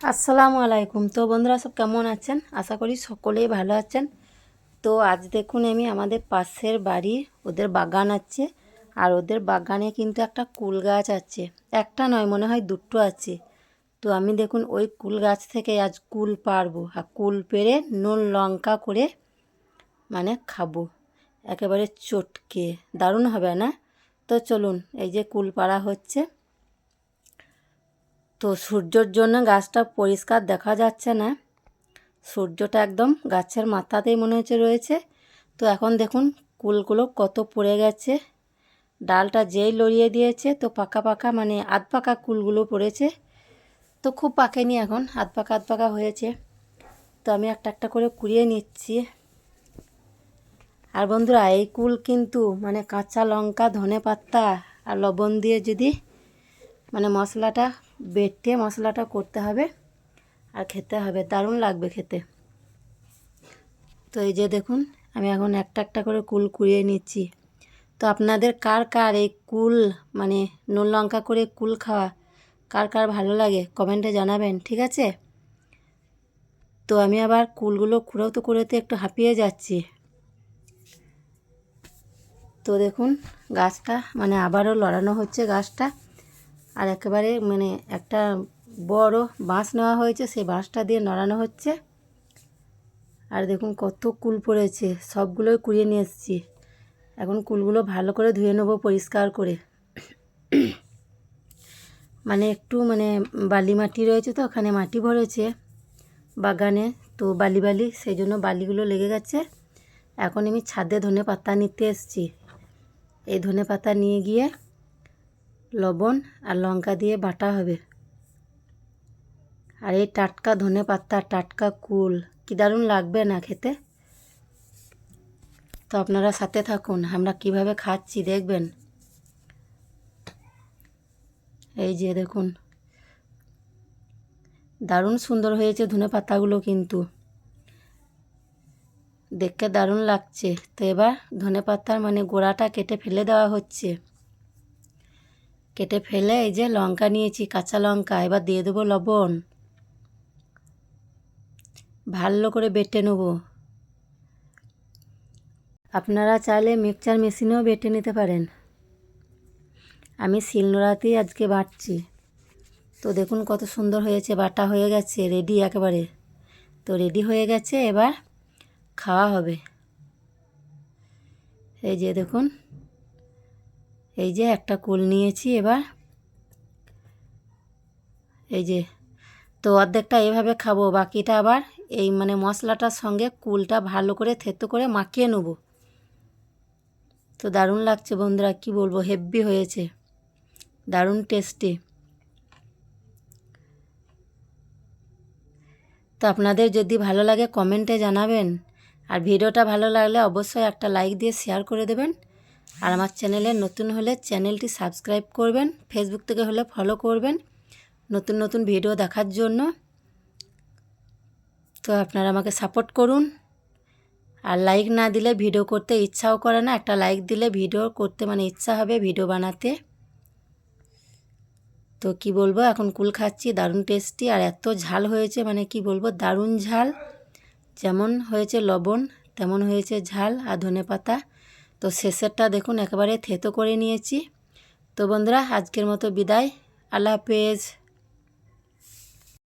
আসসালামু আলাইকুম। তো বন্ধুরা, সব কেমন আছেন? আশা করি সকলেই ভালো আছেন। তো আজ দেখুন আমি আমাদের পাশের বাড়ি, ওদের বাগান আছে। আর ওদের বাগানে কিন্তু একটা কুল গাছ আছে। একটা নয়, মনে হয় দুটো আছে। তো আমি দেখুন ওই কুল গাছ থেকে আজ কুল পারব আর কুল পেরে নুন, লঙ্কা করে মানে খাব। একেবারে চটকে। দারুণ হবে না? তো চলুন, এই যে কুল পাড়া হচ্ছে। তো সূর্যর জন্য গাছটা পরিষ্কার দেখা যাচ্ছে না। সূর্যটা একদম গাছের মাথাতেই মনে হচ্ছে রয়েছে। তো এখন দেখুন কুলগুলো কত পড়ে গেছে। ডালটা যেই লড়িয়ে দিয়েছে তো পাকা পাকা মানে আধ পাকা কুলগুলো পড়েছে। তো খুব পাকেনি এখন, আধ পাকা আধ পাকা হয়েছে। তো আমি একটা একটা করে কুড়িয়ে নিচ্ছি। আর বন্ধুরা এই কুল কিন্তু মানে কাঁচা লঙ্কা ধনে পাতা আর লবণ দিয়ে যদি মানে মশলাটা বেটে মশলাটা করতে হবে আর খেতে হবে। দারুণ লাগবে খেতে। তো এই যে দেখুন, আমি এখন একটা একটা করে কুল কুড়িয়ে নিচ্ছি। তো আপনাদের কার কার এই কুল মানে নুন লঙ্কা করে কুল খাওয়া, কার কার ভালো লাগে কমেন্টে জানাবেন, ঠিক আছে? তো আমি আবার কুলগুলো কুড়োতে কুড়োতে একটু হাঁপিয়ে যাচ্ছি। তো দেখুন, গাছটা মানে আবারও লড়ানো হচ্ছে গাছটা। আর একেবারে মানে একটা বড় বাঁশ নেওয়া হয়েছে, সেই বাঁশটা দিয়ে নড়ানো হচ্ছে। আর দেখুন কত কুল পড়েছে, সবগুলোই কুড়িয়ে নিয়ে এসেছি। এখন কুলগুলো ভালো করে ধুয়ে নেব পরিষ্কার করে। মানে একটু মানে বালি মাটি রয়েছে তো, ওখানে মাটি ভরেছে বাগানে, তো বালি বালি, সেই জন্য বালিগুলো লেগে গেছে। এখন আমি ছাদে ধনে পাতা নিতে এসেছি। এই ধনে পাতা নিয়ে গিয়ে লবণ আর লঙ্কা দিয়ে বাটা হবে। আর এই টাটকা ধনে পাতা, টাটকা কুল, কি দারুণ লাগবে না খেতে? তো আপনারা সাথে থাকুন, আমরা কীভাবে খাচ্ছি দেখবেন। এই যে দেখুন, দারুণ সুন্দর হয়েছে ধনে পাতাগুলো কিন্তু। দেখতে দারুণ লাগছে। তো এবার ধনে পাতার মানে গোড়াটা কেটে ফেলে দেওয়া হচ্ছে। কেটে ফেলে এই যে লঙ্কা নিয়েছি, কাঁচা লঙ্কা, এবার দিয়ে দেবো লবণ। ভালো করে বেটে নেব। আপনারা চাইলে মিক্সচার মেশিনেও বেটে নিতে পারেন। আমি শিলনোড়াতেই আজকে বাটছি। তো দেখুন কত সুন্দর হয়েছে, বাটা হয়ে গেছে রেডি একেবারে। তো রেডি হয়ে গেছে, এবার খাওয়া হবে। এই যে দেখুন এই যে একটা কুল নিয়েছি এবার। এই যে, তো অর্ধেকটা এভাবে খাব, বাকিটা আবার এই মানে মশলাটার সঙ্গে কুলটা ভালো করে থেতো করে মাখিয়ে নেব। তো দারুণ লাগছে বন্ধুরা, কি বলব হেভি হয়েছে। দারুণ টেস্টি। তো আপনাদের যদি ভালো লাগে কমেন্টে জানাবেন, আর ভিডিওটা ভালো লাগলে অবশ্যই একটা লাইক দিয়ে শেয়ার করে দেবেন। আর আমার চ্যানেলে নতুন হলে চ্যানেলটি সাবস্ক্রাইব করবেন ফেসবুক থেকে হলে ফলো করবেন, নতুন নতুন ভিডিও দেখার জন্য। তো আপনারা আমাকে সাপোর্ট করুন। আর লাইক না দিলে ভিডিও করতে ইচ্ছাও করে না, একটা লাইক দিলে ভিডিও করতে মানে ইচ্ছা হবে ভিডিও বানাতে। তো কি বলব, এখন কুল খাচ্ছি, দারুণ টেস্টি আর এত ঝাল হয়েছে মানে কি বলব, দারুণ ঝাল। যেমন হয়েছে লবণ, তেমন হয়েছে ঝাল আর ধনে পাতা তো শেষেরটা দেখুন একেবারে থেতো করে নিয়েছি। তো বন্ধুরা আজকের মতো বিদায়। আল্লাহ হাফেজ।